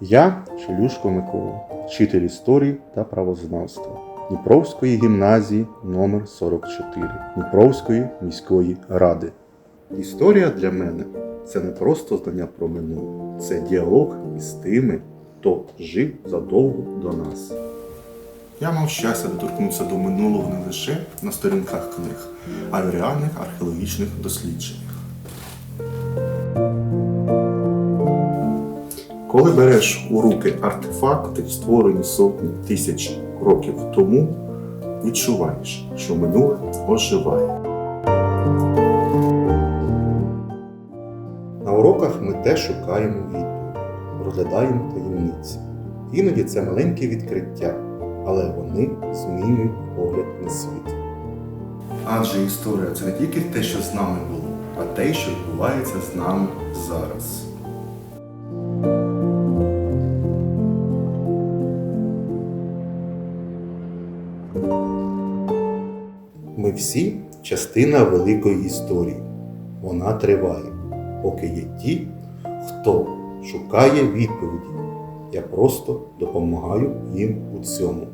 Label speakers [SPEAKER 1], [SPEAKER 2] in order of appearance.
[SPEAKER 1] Я Шелюшко Микола, вчитель історії та правознавства Дніпровської гімназії номер 44 Дніпровської міської ради. Історія для мене це не просто знання про минуле, це діалог із тими, хто жив задовго до нас. Я мав щастя доторкнутися до минулого не лише на сторінках книг, а й в реальних археологічних дослідженнях. Коли береш у руки артефакти, створені сотні тисяч років тому, відчуваєш, що минуле оживає. На уроках ми теж шукаємо відповідь, розглядаємо таємниці. Іноді це маленькі відкриття, але вони змінюють погляд на світ. Адже історія це не тільки те, що з нами було, а те, що відбувається з нами зараз. Ми всі частина великої історії. Вона триває, поки є ті, хто шукає відповіді. Я просто допомагаю їм у цьому.